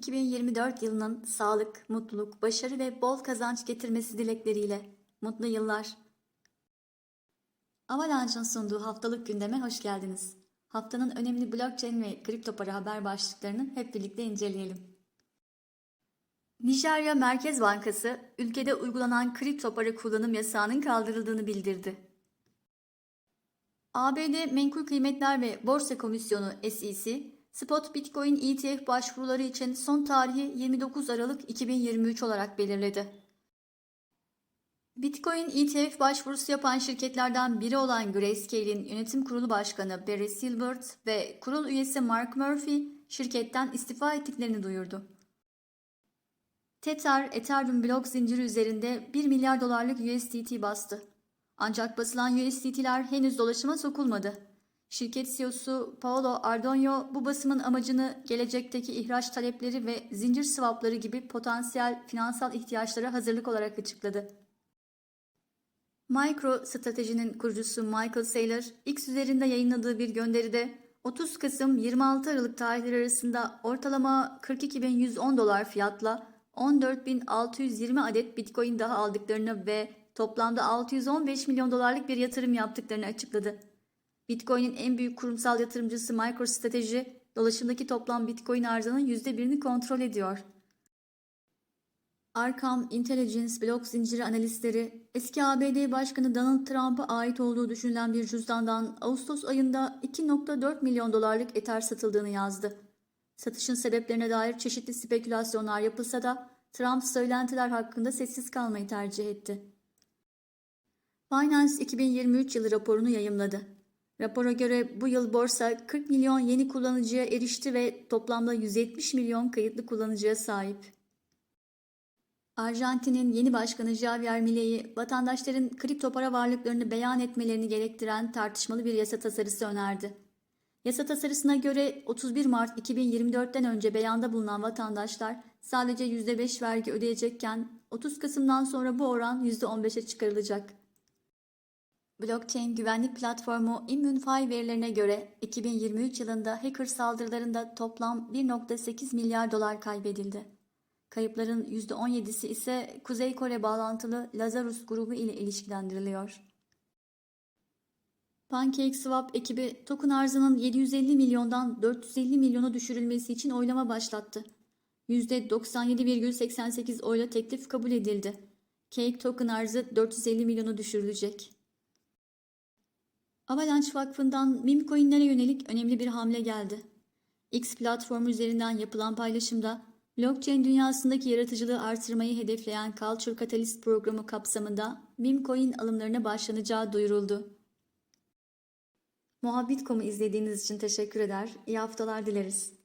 2024 yılının sağlık, mutluluk, başarı ve bol kazanç getirmesi dilekleriyle. Mutlu yıllar. Avalanche'ın sunduğu haftalık gündeme hoş geldiniz. Haftanın önemli blockchain ve kripto para haber başlıklarını hep birlikte inceleyelim. Nijerya Merkez Bankası, ülkede uygulanan kripto para kullanım yasağının kaldırıldığını bildirdi. ABD Menkul Kıymetler ve Borsa Komisyonu SEC, Spot Bitcoin ETF başvuruları için son tarihi 29 Aralık 2023 olarak belirledi. Bitcoin ETF başvurusu yapan şirketlerden biri olan Grayscale'in yönetim kurulu başkanı Barry Silbert ve kurul üyesi Mark Murphy şirketten istifa ettiklerini duyurdu. Tether, Ethereum blok zinciri üzerinde 1 milyar dolarlık USDT bastı. Ancak basılan USDT'ler henüz dolaşıma sokulmadı. Şirket CEO'su Paolo Ardonio bu basımın amacını gelecekteki ihraç talepleri ve zincir swapları gibi potansiyel finansal ihtiyaçlara hazırlık olarak açıkladı. Micro Stratejinin kurucusu Michael Saylor, X üzerinde yayınladığı bir gönderide 30 Kasım 26 Aralık tarihleri arasında ortalama 42.110 dolar fiyatla 14.620 adet Bitcoin daha aldıklarını ve toplamda 615 milyon dolarlık bir yatırım yaptıklarını açıkladı. Bitcoin'in en büyük kurumsal yatırımcısı MicroStrategy, dolaşımdaki toplam Bitcoin arzının %1'ini kontrol ediyor. Arkham Intelligence blok zinciri analistleri, eski ABD Başkanı Donald Trump'a ait olduğu düşünülen bir cüzdandan Ağustos ayında 2.4 milyon dolarlık Ether satıldığını yazdı. Satışın sebeplerine dair çeşitli spekülasyonlar yapılsa da Trump söylentiler hakkında sessiz kalmayı tercih etti. Binance 2023 yılı raporunu yayımladı. Rapora göre bu yıl borsa 40 milyon yeni kullanıcıya erişti ve toplamda 170 milyon kayıtlı kullanıcıya sahip. Arjantin'in yeni başkanı Javier Milei, vatandaşların kripto para varlıklarını beyan etmelerini gerektiren tartışmalı bir yasa tasarısı önerdi. Yasa tasarısına göre 31 Mart 2024'ten önce beyanda bulunan vatandaşlar sadece %5 vergi ödeyecekken 30 Kasım'dan sonra bu oran %15'e çıkarılacak. Blockchain güvenlik platformu ImmuneFi verilerine göre 2023 yılında hacker saldırılarında toplam 1.8 milyar dolar kaybedildi. Kayıpların %17'si ise Kuzey Kore bağlantılı Lazarus grubu ile ilişkilendiriliyor. PancakeSwap ekibi token arzının 750 milyondan 450 milyona düşürülmesi için oylama başlattı. %97,88 oyla teklif kabul edildi. Cake token arzı 450 milyona düşürülecek. Avalanche Vakfı'ndan meme coinlere yönelik önemli bir hamle geldi. X platformu üzerinden yapılan paylaşımda blockchain dünyasındaki yaratıcılığı artırmayı hedefleyen Culture Catalyst programı kapsamında meme coin alımlarına başlanacağı duyuruldu. Muhabbit.com'u izlediğiniz için teşekkür eder, iyi haftalar dileriz.